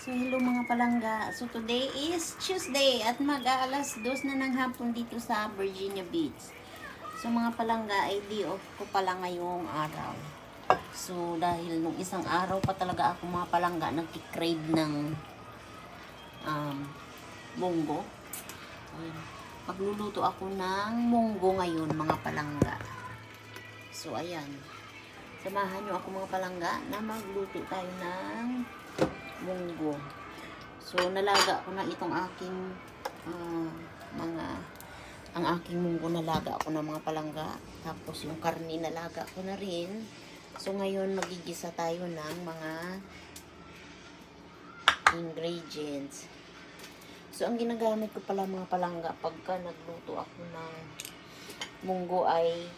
So, hello mga palangga. So, today is Tuesday at mag-aalas dos na ng hapon dito sa Virginia Beach. So, mga palangga, ay di off ko pala ngayong araw. So, dahil nung isang araw pa talaga ako mga palangga, nagkikrave ng um, munggo. Magluluto ako ng munggo ngayon mga palangga. So, ayan. Samahan nyo ako mga palangga na magluto tayo ng munggo. So, nalaga ko na itong aking ah, mga ang aking munggo nalaga ko na mga palangga. Tapos yung karni nalaga ko na rin. So, ngayon magigisa tayo ng mga ingredients. So, ang ginagamit ko pala mga palangga pagka nagluto ako ng munggo ay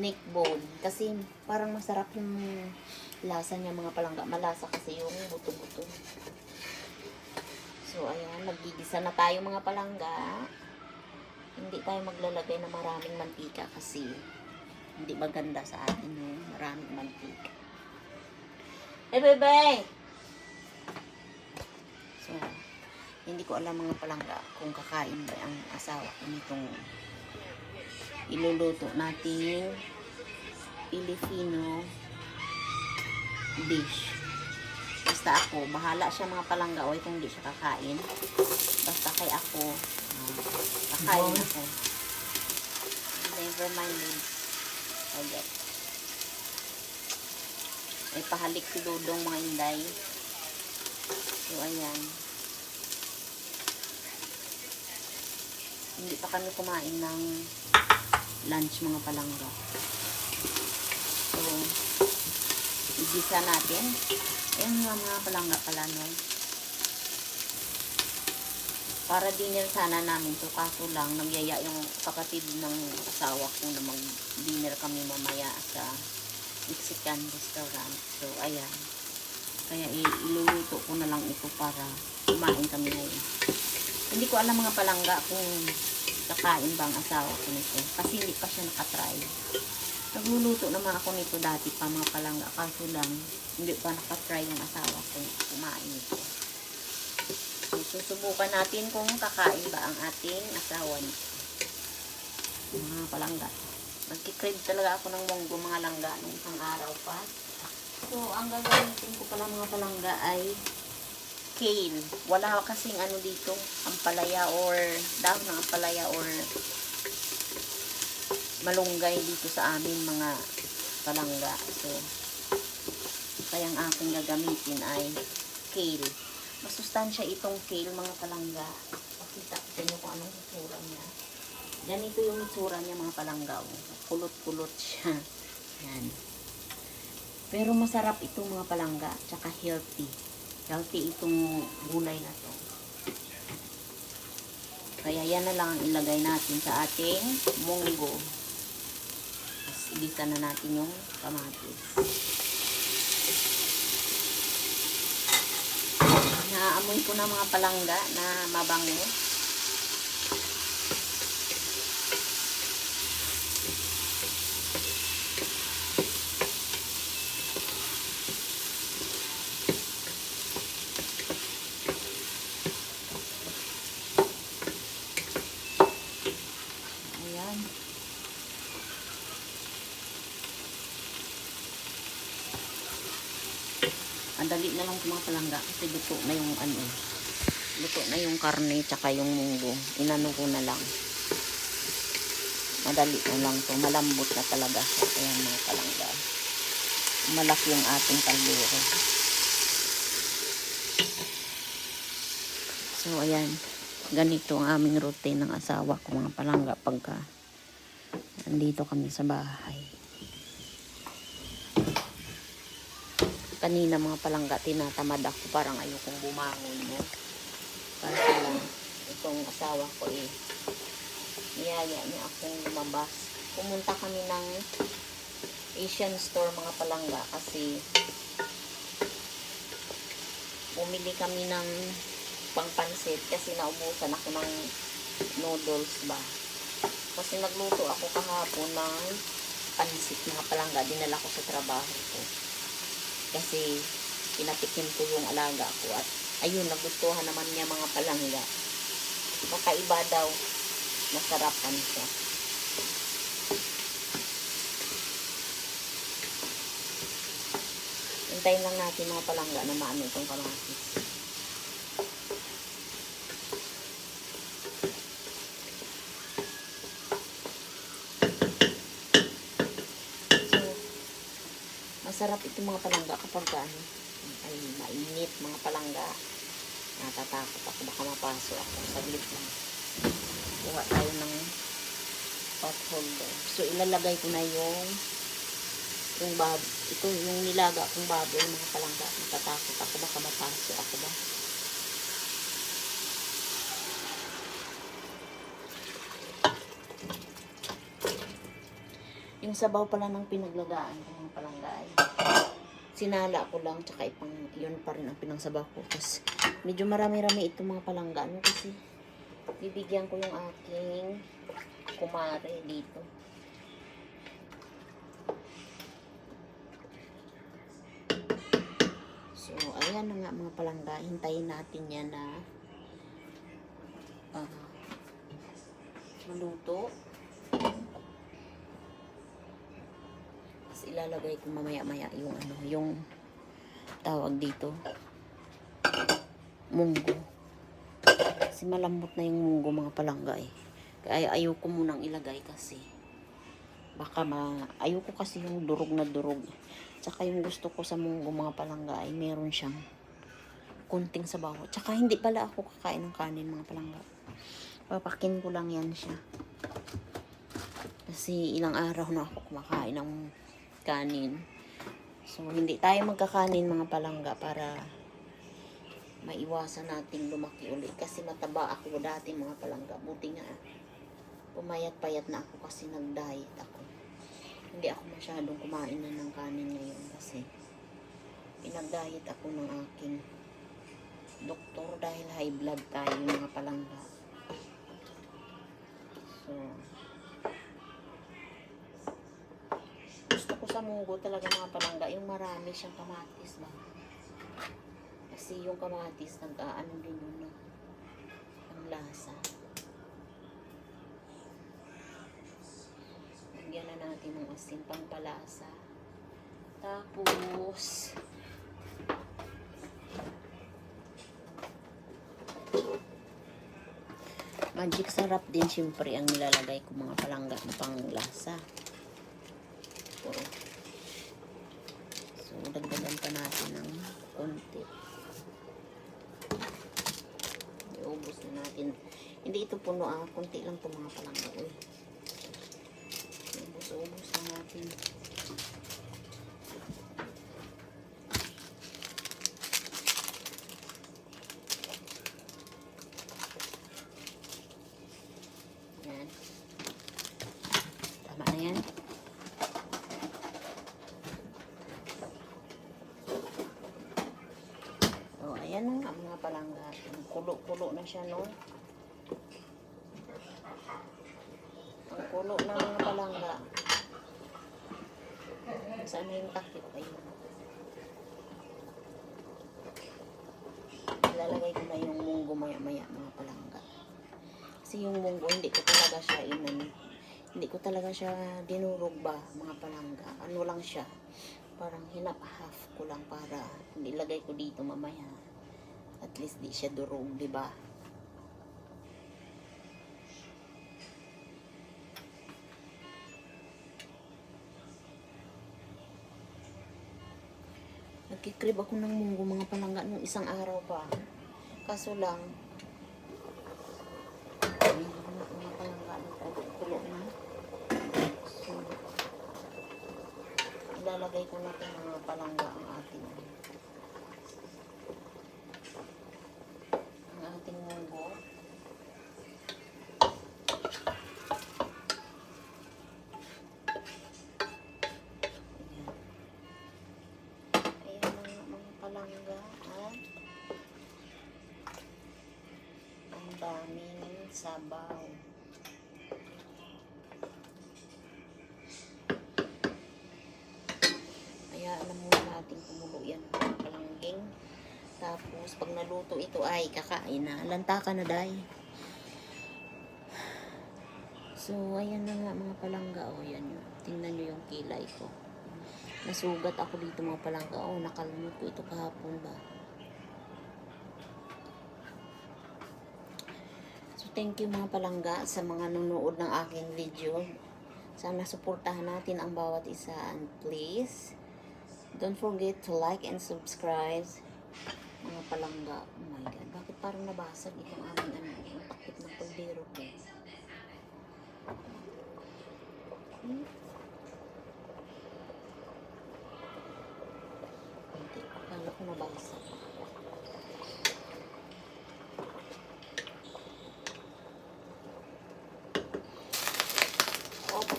neck bone. Kasi parang masarap yung lasa niya mga palangga. Malasa kasi yung buto-buto. So, ayan. Nagigisa na tayo mga palangga. Hindi tayo maglalagay na maraming mantika kasi hindi maganda sa atin yung maraming mantika. Hey, bebe! So, hindi ko alam mga palangga kung kakain ba ang asawa ko nitong iluluto nating Filipino dish. Basta ako, bahala siya mga palangga o kung hindi siya kakain. Basta kay ako, ah, kakain ako. Never mind din. Okay. May pahalik si Dudong mga inday. So, ayan. Hindi pa kami kumain ng lunch mga palangga. So, igisa natin. Ayan nga mga palangga pala no. Para dinner sana namin to kaso lang nagyaya yung kapatid ng asawa ko na mag-dinner kami mamaya sa Mexican restaurant. So, ayan. Kaya iluluto ko na lang ito para kumain kami ngayon. Hindi ko alam mga palangga kung kakain ba ang asawa ko nito. Kasi hindi pa siya nakatry. Nagluluto naman ako nito dati pa mga palangga. Kaso lang, hindi pa nakatry yung asawa ko kumain nito. So, susubukan natin kung kakain ba ang ating asawa nito. Mga palangga. Nagkikrave talaga ako ng munggo mga langga nung isang araw pa. So, ang gagamitin ko pala mga palangga ay kale. Wala kasing ano dito, ampalaya or dahon ng ampalaya or malunggay dito sa amin mga palangga. So, kaya ang aking gagamitin ay kale. Masustansya itong kale mga palangga. Pakita ko sa inyo kung anong itsura niya. Ganito yung itsura niya mga palangga. oh. Kulot-kulot siya. Yan. Pero masarap itong mga palangga. Tsaka healthy. Healthy itong gulay na to. Kaya yan na lang ang ilagay natin sa ating munggo. Igisa na natin yung kamatis. Naamoy ko na mga palangga na mabango. Ayan. Ang dali na lang mga palangga kasi luto na yung ano. Luto na yung karne tsaka yung munggo. Inano ko na lang. Madali na lang to. Malambot na talaga. Ayan mga palangga. Malaki yung ating kaldero. So ayan. Ganito ang aming routine ng asawa ko mga palangga pagka nandito kami sa bahay. kanina mga palangga tinatamad ako. Parang ayokong bumangon mo kasi lang itong asawa ko eh niyaya niya akong lumabas. Pumunta kami ng Asian store mga palangga kasi bumili kami ng pangpansit kasi naubusan ako ng noodles ba kasi nagluto ako kahapon ng pansit mga palangga dinala ko sa trabaho ko kasi pinatikim ko yung alaga ko at ayun, nagustuhan naman niya mga palangga. Kakaiba daw, masarapan siya. Hintayin lang natin mga palangga na maano itong kamatis. So, masarap itong mga palangga kapag ano, ay mainit mga palangga. Natatakot ako baka mapaso ako. Saglit lang. Kuha tayo ng pot holder. So, ilalagay ko na yung yung bab ito yung nilaga kong baboy mga palangga. Natatakot ako baka mapaso ako ba. Yung sabaw pala ng pinaglagaan ko ng palangga ay sinala ko lang tsaka ipang yun pa rin ang pinangsabaw ko. Kasi medyo marami-rami itong mga palangga ano kasi bibigyan ko yung aking kumare dito. So ayan na nga mga palangga. Hintayin natin yan na ah, maluto Ilalagay ko mamaya-maya yung ano, yung tawag dito. Munggo. Kasi malambot na yung munggo mga palangga eh. Kaya ayoko munang ilagay kasi. Baka ma... Ayoko kasi yung durog na durog. Tsaka yung gusto ko sa munggo mga palangga ay meron siyang kunting sabaw. Tsaka hindi pala ako kakain ng kanin mga palangga. Papakin ko lang yan siya. Kasi ilang araw na ako kumakain ng kanin. So, hindi tayo magkakanin mga palangga para maiwasan nating lumaki ulit. Kasi mataba ako dati mga palangga. Buti nga, pumayat-payat na ako kasi nag-diet ako. Hindi ako masyadong kumain na ng kanin ngayon kasi pinag-diet ako ng aking doktor dahil high blood tayo mga palangga. So, munggo talaga mga palangga, yung marami siyang kamatis ba. Kasi yung kamatis, nag-aano din yun ng, ng lasa. Lagyan na natin ng asin pampalasa. Tapos, magic sarap din syempre ang nilalagay ko mga palangga na panglasa. So, dagdagan pa natin ng konti. Iubos na natin. Hindi ito puno ah. Konti lang ito mga palangga. Uy. Ubos-ubos na natin. Yan. Tama na yan. So, ayan na nga mga palangga. Ang Na siya, no? Ang kulo na mga palangga. Saan na yung takip? Ayun. Ilalagay ko na yung munggo maya-maya mga palangga. Kasi yung munggo, hindi ko talaga siya inan. Hindi ko talaga siya dinurog ba, mga palangga. Ano lang siya. Parang hinap-half ko lang para nilagay ko dito mamaya. At least di siya durog, di ba? Nagkikrib ako ng munggo mga palangga nung isang araw pa. Kaso lang, mga palangga ng kulo na. So, ilalagay ko natin mga palangga ang ating ang ating munggo. Ayan. Ayan mga, mga palangga at ang daming sabaw. Kaya alam muna natin kumulo yan. Palangga. saging. Tapos, pag naluto ito ay kakain na. Lanta ka na, day. So, ayan na nga mga palangga. O, yan yun. Tingnan nyo yung kilay ko. Nasugat ako dito mga palangga. O, nakalimut ko ito kahapon ba. So, thank you mga palangga sa mga nanonood ng aking video. Sana suportahan natin ang bawat isa. And please, don't forget to like and subscribe. Mga palangga. Oh my God. Bakit parang nabasag itong aming ano? Ang takip ng pagbiro ko. Hmm? Hindi. Akala ko nabasag. Oops.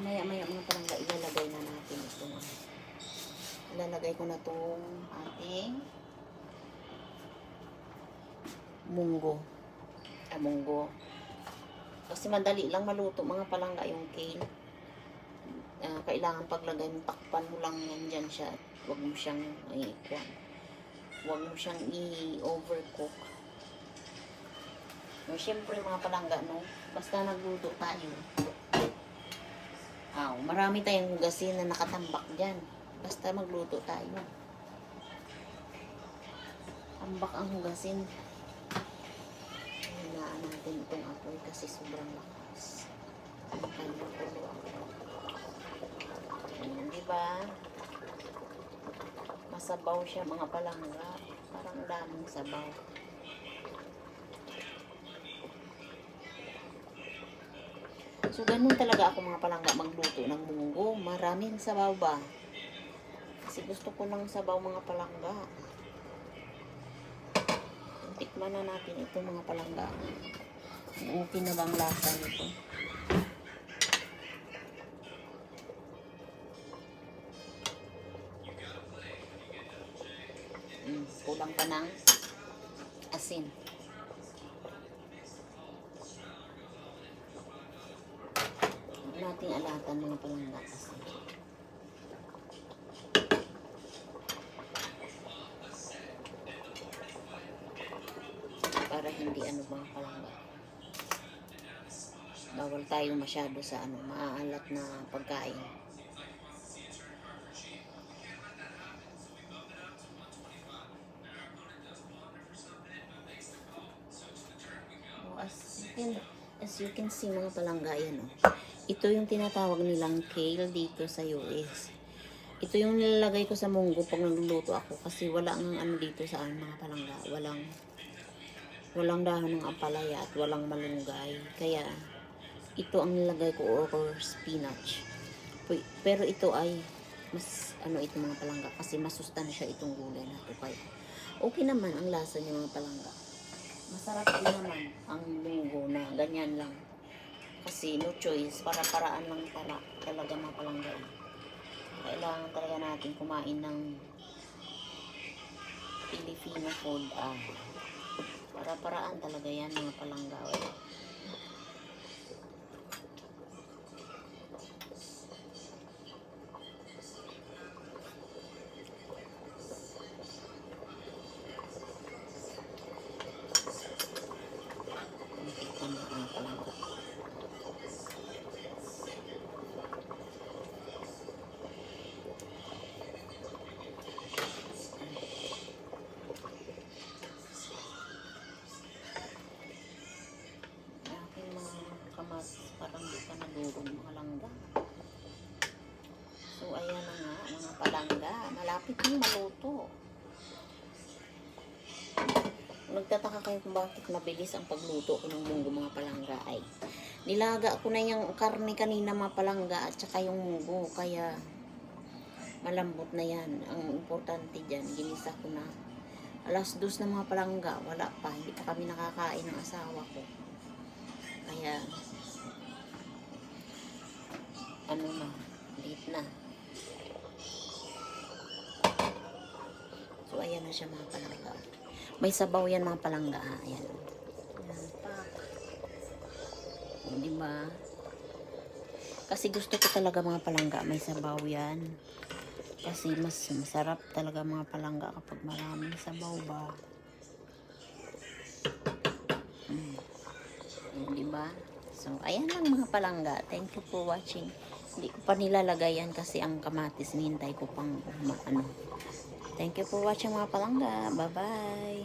Maya maya mga palangga ilalagay na natin itong ano. Ilalagay ko na itong ating munggo. Ah, munggo. Kasi madali lang maluto mga palangga yung kale. Ah, kailangan paglagay mo, takpan mo lang yan dyan siya. Huwag mo siyang i-kwan. Huwag mo siyang i-overcook. No, Siyempre mga palangga, no? Basta nagluto tayo. Aw, marami tayong hugasin na nakatambak dyan. Basta magluto tayo. Tambak ang hugasin. Hinaan natin itong apoy kasi sobrang lakas. Ang kanyang? Masabaw siya mga palangga. Parang daming sabaw. So, ganun talaga ako mga palangga magluto ng munggo. Maraming sabaw ba? Kasi gusto ko ng sabaw mga palangga. Tikman na natin ito mga palangga. Okay na bang lasa nito? Mm, kulang pa ng asin. Nating alatan mga palangga kasi. Para hindi ano mga palangga. Bawal tayo masyado sa ano, maaalat na pagkain. Oh, as you can, as you can see mga palangga yan oh. Ito yung tinatawag nilang kale dito sa US. Ito yung nilalagay ko sa munggo pag nagluluto ako kasi wala ang ano dito sa mga palangga. Walang walang dahon ng ampalaya at walang malunggay. Kaya ito ang nilagay ko or spinach. Pero ito ay mas ano ito mga palangga kasi masustansya itong gulay na ito. Kaya okay naman ang lasa niya mga palangga. Masarap din naman ang munggo na ganyan lang. Kasi no choice, para-paraan lang tala, talaga mga palangga. eh. Kailangan talaga natin kumain ng Filipino food. Ah, para-paraan talaga yan mga palangga. eh. Nagtataka kayo kung bakit mabilis ang pagluto ko ng munggo mga palangga ay nilaga ko na yung karne kanina mga palangga at saka yung munggo kaya malambot na yan. Ang importante dyan, ginisa ko na alas dos na mga palangga, wala pa, hindi pa kami nakakain ng asawa ko. Kaya, ano na, late na. So, ayan na siya mga palangga. May sabaw yan mga palangga. Ayan. Ayan. O, di ba? Kasi gusto ko talaga mga palangga, may sabaw yan. Kasi mas masarap talaga mga palangga kapag maraming sabaw ba. Mm. Yun, di ba? So, ayan lang mga palangga. Thank you for watching. Hindi ko pa nilalagay yan kasi ang kamatis, nihintay ko pang ano. Thank you for watching mga palangga. Bye-bye.